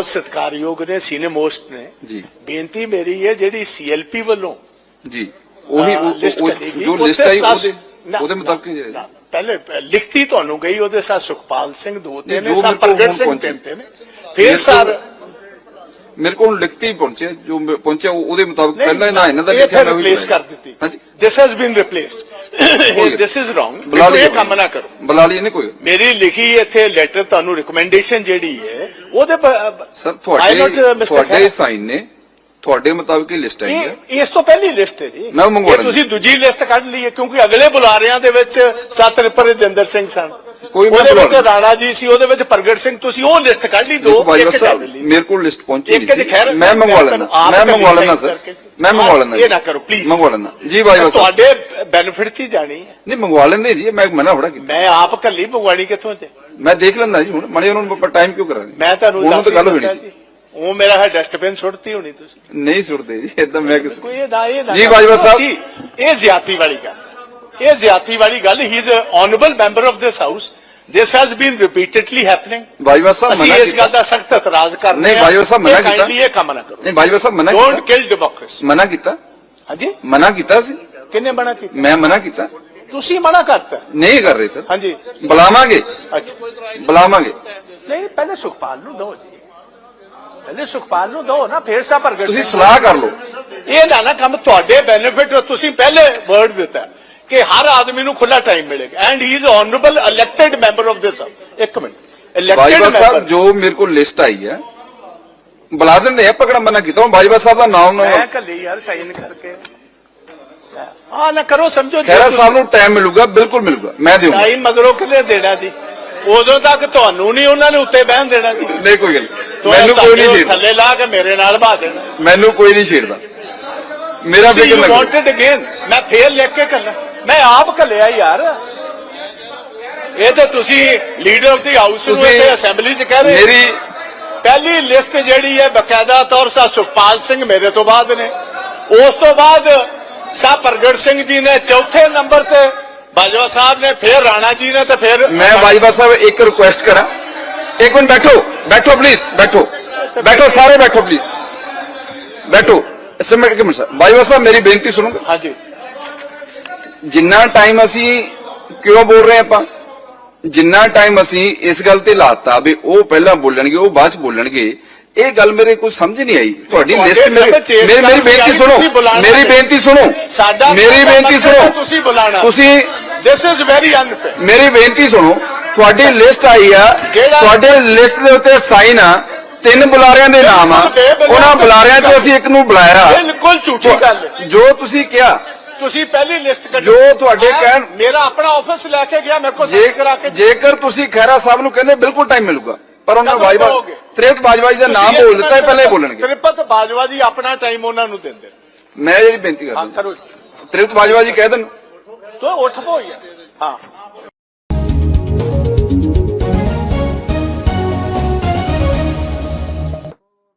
ਬਹੁਤ ਸਤਿਕਾਰਯੋਗ ਨੇ ਸੀਨੀਅਰ ਮੋਸਟ ਨੇ। ਜੀ। ਬੇਨਤੀ ਮੇਰੀ ਹੈ ਜਿਹੜੀ ਸੀਐਲਪੀ ਵੱਲੋਂ ਜੀ ਉਹੀ ਜੋ ਲਿਸਟ ਆਈ ਉਹਦੇ ਉਹਦੇ ਮੁਤਾਬਕ ਪਹਿਲੇ ਲਿਖਤੀ ਤੁਹਾਨੂੰ ਗਈ ਉਹਦੇ ਸਾਥ ਸੁਖਪਾਲ ਸਿੰਘ ਦੋ ਤੇ ਨਹੀਂ, ਨੇ ਕੋਲ ਪ੍ਰਗਟ ਸਿੰਘ ਪਹੁੰਚੇ। ਤਿੰਨ ਤੇ ਨੇ। ਫਿਰ ਸਰ ਮੇਰੇ ਕੋਲ ਲਿਖਤੀ ਹੀ ਪਹੁੰਚਿਆ ਜੋ ਪਹੁੰਚਿਆ ਉਹ- ਉਹਦੇ ਮੁਤਾਬਕ ਪਹਿਲਾਂ ਇਹਨਾਂ ਦਾ ਲਿਖਿਆ ਉਹੀ ਰਿਪਲੇਸ ਕਰ। ਦਿੱਤੀ। ਹਾਂਜੀ। This has been replaced this is wrong ਇਹ ਕੰਮ ਨਾ ਕਰੋ। ਬੁਲਾ ਲਈ ਇਹਨੇ ਕੋਈ। ਮੇਰੀ ਲਿਖੀ ਇੱਥੇ ਲੈਟਰ ਤੁਹਾਨੂੰ ਰਿਕਮੈਂਡੇਸ਼ਨ ਜਿਹੜੀ ਹੈ ਉਹਦੇ ਸਰ ਤੁਹਾਡੇ. ਤੁਹਾਡੇ। ਸਾਈਨ ਨੇ ਤੁਹਾਡੇ ਮੁਤਾਬਕ ਹੀ ਲਿਸਟ ਆਈ ਹੈ। ਇਹ ਇਸ ਤੋਂ ਪਹਿਲੀ ਲਿਸਟ ਹੈ ਜੀ। ਮੈਂ ਮੰਗਵਾ। ਤੁਸੀਂ ਦੂਜੀ ਲਿਸਟ ਕੱਢ ਲਈ ਹੈ ਕਿਉਂਕਿ ਅਗਲੇ ਬੁਲਾਰਿਆਂ ਦੇ ਵਿੱਚ ਸਤਿ ਰਜਿੰਦਰ ਸਿੰਘ ਸਨ। ਕੋਈ ਉਹਦੇ ਵਿੱਚ ਰਾਣਾ ਜੀ ਸੀ ਉਹਦੇ ਵਿੱਚ ਪ੍ਰਗਟ ਸਿੰਘ ਤੁਸੀਂ ਉਹ ਲਿਸਟ ਕੱਢ ਲਈ ਦੋ ਇੱਕ ਚੱਲ ਲਈ ਮੇਰੇ ਕੋਲ ਲਿਸਟ ਪਹੁੰਚੀ ਨਹੀਂ ਮੈਂ ਮੰਗਵਾ ਲੈਣਾ ਮੈਂ ਮੰਗਵਾ ਲੈਣਾ ਸਰ। ਮੈਂ ਮੰਗਵਾ ਲੈਣਾ ਇਹ ਨਾ ਕਰੋ ਪਲੀਜ਼ ਮੰਗਵਾ ਲੈਣਾ ਜੀ ਭਾਈ ਸਾਹਿਬ। ਤੁਹਾਡੇ ਬੈਨੀਫਿਟ 'ਚ ਹੀ ਜਾਣੀ ਹੈ। ਨਹੀਂ ਮੰਗਵਾ ਲੈਂਦੇ ਜੀ ਮੈਂ ਮਨਾ ਕੀਤਾ। ਮੈਂ ਆਪ ਕੱਲੀ ਮੰਗਵਾਣੀ ਕਿੱਥੋਂ ਤੇ ਮੈਂ ਦੇਖ ਲੈਂਦਾ ਜੀ ਹੁਣ ਮਣੇ ਉਹਨਾਂ ਨੂੰ ਟਾਈਮ ਕਿਉਂ ਕਰਾਂਗੇ? ਮੈਂ ਤੁਹਾਨੂੰ ਦੱਸ ਗੱਲ ਹੋਣੀ ਸੀ। ਉਹ ਮੇਰਾ ਹੈ ਡਸਟਬਿਨ ਸੁੱਟਤੀ ਹੋਣੀ ਤੁਸੀਂ। ਨਹੀਂ ਸੁਣਦੇ ਜੀ ਇਦਾਂ ਮੈਂ ਕਿਸ ਕੋਈ ਇਹ ਨਾ ਇਹ ਜੀ ਬਾਜਵਾ ਸਾਹਿਬ। ਇਹ ਜ਼ਿਆਤੀ ਵਾਲੀ ਗੱਲ। ਇਹ ਜ਼ਿਆਤੀ ਵਾਲੀ ਗੱਲ ਹੀ is honourable member of this house this has been repeatedly happening Bajwa Sahib ਮਨਾ ਇਸ ਗੱਲ ਕੀਤਾ ਦਾ ਸਖਤ ਇਤਰਾਜ਼ ਕਰ ਰਹੇ ਨਹੀਂ, ਬਾਜਵਾ ਸਾਹਿਬ ਮਨਾ ਕੀਤਾ। ਇਹ ਕੰਮ ਨਾ ਕਰੋ। ਨਹੀਂ ਬਾਜਵਾ ਸਾਹਿਬ ਮਨਾ ਕੀਤਾ। ਕਿਲ ਡੈਮੋਕ੍ਰੇਸੀ ਮਨਾ ਕੀਤਾ। ਹਾਂਜੀ। ਮਨਾ ਕੀਤਾ ਸੀ। ਕਿੰਨੇ ਮਨਾ ਕੀਤਾ? ਮੈਂ ਮਨਾ ਕੀਤਾ। ਤੁਸੀਂ ਮਨਾ ਕਰਤਾ ਨਹੀਂ ਕਰ ਰਹੇ ਸਰ। ਹਾਂਜੀ। ਬੁਲਾਵਾਂਗੇ। ਅੱਛਾ। ਬੁਲਾਵਾਂਗੇ। ਨਹੀਂ ਪਹਿਲੇ ਸੁਖਪਾਲ ਨੂੰ ਦੋ ਜੀ। ਪਹਿਲੇ ਸੁਖਪਾਲ ਨੂੰ ਦੋ ਨਾ ਫੇਰ ਸਾ ਪ੍ਰਗਟ ਤੁਸੀਂ। ਸਲਾਹ ਕਰ ਲਓ। ਇਹ ਨਾ ਨਾ ਕੰਮ ਤੁਹਾਡੇ ਬੈਨੀਫਿਟ ਤੁਸੀਂ ਪਹਿਲੇ ਵਰਡ ਦਿੱਤਾ ਕਿ ਹਰ ਆਦਮੀ ਨੂੰ ਖੁੱਲਾ ਟਾਈਮ ਮਿਲੇਗਾ। And he is honourable elected member of this ਇੱਕ ਮਿੰਟ। ਇਲੈਕਟਿਡ ਮੈਂਬਰ ਜੋ ਮੇਰੇ ਕੋਲ ਲਿਸਟ ਆਈ ਹੈ ਬੁਲਾ ਦਿੰਦੇ ਆ ਪਕੜਾ ਮਨਾ ਕੀਤਾ। ਬਾਜਵਾ ਸਾਹਿਬ ਦਾ ਨਾਮ ਨਾ ਮੈਂ ਕੱਲੀ ਯਾਰ ਸਾਈਨ ਕਰਕੇ। ਆ ਨਾ ਕਰੋ ਸਮਝੋ ਖੈਰਾ ਸਾਹਿਬ ਨੂੰ ਟਾਈਮ ਮਿਲੂਗਾ ਬਿਲਕੁਲ ਮਿਲੂਗਾ ਮੈਂ ਦੇਵਾਂਗਾ ਟਾਈਮ ਮਗਰੋਂ ਕਿਲੇ ਦੇਣਾ ਜੀ? ਉਦੋਂ ਤੱਕ ਤੁਹਾਨੂੰ ਨਹੀਂ ਉਹਨਾਂ ਨੇ ਉੱਤੇ ਬਹਿਣ ਦੇਣਾ ਜੀ। ਨਹੀਂ ਕੋਈ ਗੱਲ ਤੋ ਮੈਨੂੰ ਕੋਈ ਨਹੀਂ ਛੇੜਦਾ। ਥੱਲੇ ਲਾ ਕੇ ਮੇਰੇ ਨਾਲ ਬਾ ਦੇਣਾ ਮੈਨੂੰ ਕੋਈ ਨਹੀਂ ਛੇੜਦਾ। ਮੇਰਾ ਫਿਕਰ you ਨਾ ਕਰੋ। wanted again ਮੈਂ ਫੇਰ ਲਿਖ ਕੇ ਕੱਲਾ ਮੈਂ ਆਪ ਕੱਲਿਆ ਯਾਰ। ਇਹ ਤਾਂ ਤੁਸੀਂ ਲੀਡਰ ਆਫ ਦੀ ਹਾਊਸ ਨੂੰ ਇੱਥੇ ਅਸੈਂਬਲੀ 'ਚ ਕਹਿ ਰਹੇ। ਮੇਰੀ ਪਹਿਲੀ ਲਿਸਟ ਜਿਹੜੀ ਹੈ ਬਕਾਇਦਾ ਤੌਰ ਸਾ ਸੁਖਪਾਲ ਸਿੰਘ ਮੇਰੇ ਤੋਂ ਬਾਅਦ ਨੇ। ਉਸ ਤੋਂ ਬਾਅਦ ਸਾ ਪ੍ਰਗਟ ਸਿੰਘ ਜੀ ਨੇ ਚੌਥੇ ਨੰਬਰ ਤੇ ਬਾਜਵਾ ਸਾਹਿਬ ਨੇ ਫਿਰ ਰਾਣਾ ਜੀ ਨੇ ਤੇ ਫਿਰ ਮੈਂ ਬਾਜਵਾ ਸਾਹਿਬ ਇੱਕ ਰਿਕੁਐਸਟ ਕਰਾਂ। ਇੱਕ ਮਿੰਟ ਬੈਠੋ ਬੈਠੋ ਪਲੀਜ਼ ਬੈਠੋ। ਬੈਠੋ ਸਾਰੇ ਬੈਠੋ ਪਲੀਜ਼ ਬੈਠੋ ਸਮਝ ਕੇ ਮਿੰਟ ਬਾਜਵਾ ਸਾਹਿਬ ਮੇਰੀ ਬੇਨਤੀ ਸੁਣੋਗੇ ਹਾਂਜੀ। ਜਿੰਨਾ ਟਾਈਮ ਅਸੀਂ ਕਿਉਂ ਬੋਲ ਰਹੇ ਆਪਾਂ? ਜਿੰਨਾ ਟਾਈਮ ਅਸੀਂ ਇਸ ਗੱਲ ਤੇ ਲਾਤਾ ਵੀ ਉਹ ਪਹਿਲਾਂ ਬੋਲਣਗੇ ਉਹ ਬਾਅਦ ਚ ਬੋਲਣਗੇ ਇਹ ਗੱਲ ਮੇਰੇ ਕੋਈ ਸਮਝ ਨਹੀਂ ਆਈ। ਤੁਹਾਡੀ ਲਿਸਟ ਮੇਰੀ ਮੇਰੀ ਬੇਨਤੀ ਸੁਣੋ। ਮੇਰੀ। ਬੇਨਤੀ ਸੁਣੋ। ਸਾਡਾ ਮੇਰੀ ਬੇਨਤੀ ਸੁਣੋ। ਤੁਸੀਂ ਬੁਲਾਣਾ। ਤੁਸੀਂ ਦਿਸ ਇਜ਼ ਵੈਰੀ ਅਨਫੇਅਰ ਮੇਰੀ ਬੇਨਤੀ ਸੁਣੋ। ਤੁਹਾਡੀ ਲਿਸਟ ਆਈ ਆ। ਤੁਹਾਡੇ ਲਿਸਟ ਦੇ ਉੱਤੇ ਸਾਈਨ ਆ। ਤਿੰਨ ਬੁਲਾਰਿਆਂ ਦੇ ਨਾਮ ਆ। ਉਹਨਾਂ ਬੁਲਾਰਿਆਂ ਚੋਂ ਅਸੀਂ ਇੱਕ ਨੂੰ ਬੁਲਾਇਆ। ਬਿਲਕੁਲ ਝੂਠੀ ਗੱਲ ਜੋ ਤੁਸੀਂ ਕਿਹਾ। ਤੁਸੀਂ ਪਹਿਲੀ ਲਿਸਟ ਕੱਢੀ। ਜੋ ਤੁਹਾਡੇ ਕਹਿਣ- ਮੇਰਾ ਆਪਣਾ ਆਫਿਸ ਲੈ ਕੇ ਗਿਆ ਮੇਰੇ ਕੋਲ ਸਾਈਨ ਕਰਾ ਕੇ ਜੇਕਰ ਤੁਸੀਂ ਖੈਰਾ ਸਾਹਿਬ ਨੂੰ ਕਹਿੰਦੇ ਬਿਲਕੁਲ ਟਾਈਮ ਮਿਲੂਗਾ। ਪਰ ਉਹਨਾਂ ਬਾਜਵਾ? ਤ੍ਰਿਪਤ ਬਾਜਵਾ ਜੀ ਦਾ ਨਾਮ ਬੋਲ ਦਿੱਤਾ ਇਹ ਪਹਿਲਾਂ ਹੀ ਬੋਲਣਗੇ ਤ੍ਰਿਪਤ ਬਾਜਵਾ ਜੀ ਆਪਣਾ ਟਾਈਮ ਉਹਨਾਂ ਨੂੰ ਦਿੰਦੇ ਨੇ। ਮੈਂ ਜਿਹੜੀ ਬੇਨਤੀ ਕਰਦਾ ਕਰੋ ਤ੍ਰਿਪਤ ਬਾਜਵਾ ਜੀ ਕਹਿ ਦੇਣ। ਤੋ ਉੱਠ ਪੋ ਯਾਰ ਹਾਂ।